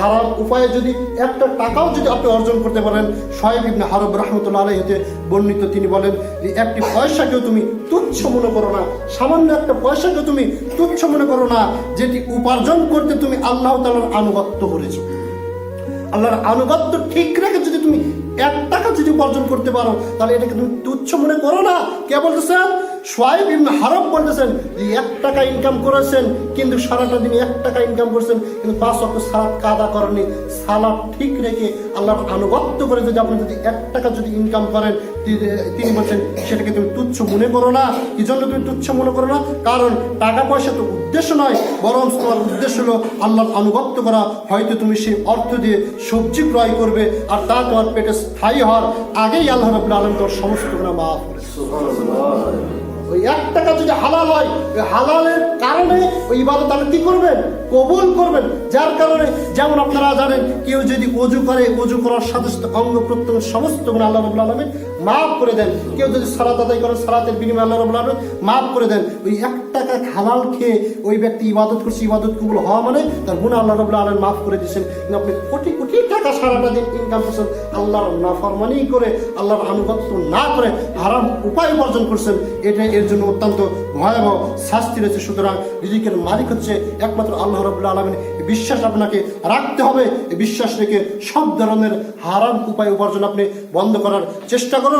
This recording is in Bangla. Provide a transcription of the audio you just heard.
হারাম উপায়ে যদি একটা টাকাও যদি আপনি অর্জন করতে পারেন শয়েব ইবনে হারব রহমতুল্লাহ আলাইহিতে বর্ণিত তিনি বলেন যে, একটি পয়সাকেও তুমি তুচ্ছ মনে করো না। সামান্য একটা পয়সাকেও তুমি তুচ্ছ মনে করো না, যেটি উপার্জন করতে তুমি আল্লাহ তালার আনুগত্য করেছ। আল্লাহর আনুগত্য ঠিক রেখে যদি তুমি এক টাকা যদি উপার্জন করতে পারো, তাহলে এটাকে তুমি তুচ্ছ মনে করো না। কে বলতেছেন সোয়াইব ইবনে হারব বলতেছেন যে এক টাকা ইনকাম করেছেন, কিন্তু সারাটা দিন এক টাকা ইনকাম করেছেন, কিন্তু পাঁচ অক্ট সালাদ কাদা করেনি সালাদ ঠিক রেখে আল্লাহর আনুগত্য করে যদি আপনি যদি এক টাকা যদি ইনকাম করেন তিনি বলছেন, সেটাকে তুমি তুচ্ছ মনে করো না। কি জন্য তুমি তুচ্ছ মনে করো না? কারণ টাকা পয়সা তো উদ্দেশ্য নয়, বরং তোমার উদ্দেশ্য হলো আল্লাহর আনুগত্য করা। হয়তো তুমি সেই অর্থ দিয়ে সবজি ক্রয় করবে, আর তা তোমার পেটে স্থায়ী হওয়ার আগেই আল্লাহ রবুল্লা আলম তোমার সমস্ত গুণা মাফ করে ওই এক টাকা যদি হালাল হয়, ওই হালালের কারণে ওই ইবাদত আপনি কি করবেন? কবুল করবেন। যার কারণে যেমন আপনারা জানেন, কেউ যদি অজু করে, অজু করার সাথে সাথে অঙ্গ প্রত্যঙ্গ সমস্ত গুণ আল্লাহ রবুল্লা আলমী মাফ করে দেন। কেউ যদি সালাত আদায় করে, সালাতের বিনিময়ে আল্লাহ রবুল্লা আলমী মাফ করে দেন। ওই এক টাকা হালাল খেয়ে ওই ব্যক্তি ইবাদত করছে, ইবাদত কবুল হওয়া মানে তার গুণ আল্লাহ রবুল্লা আলম মাফ করে কিন্তু আপনি কোটি কোটি টাকা সারাটা দিন ইনকাম করছেন, আল্লাহর নাফরমানি করে, আল্লাহর আনুগত্য না করে হারাম উপায় উপার্জন করছেন, এটা এর জন্য অত্যন্ত ভয়াবহ শাস্তি রয়েছে। সুতরাং রিজিকের মালিক হচ্ছে একমাত্র আল্লাহ রবুল্লা আলমিন। বিশ্বাস আপনাকে রাখতে হবে। বিশ্বাস রেখে সব ধরনের হারাম উপায় উপার্জন আপনি বন্ধ করার চেষ্টা করুন।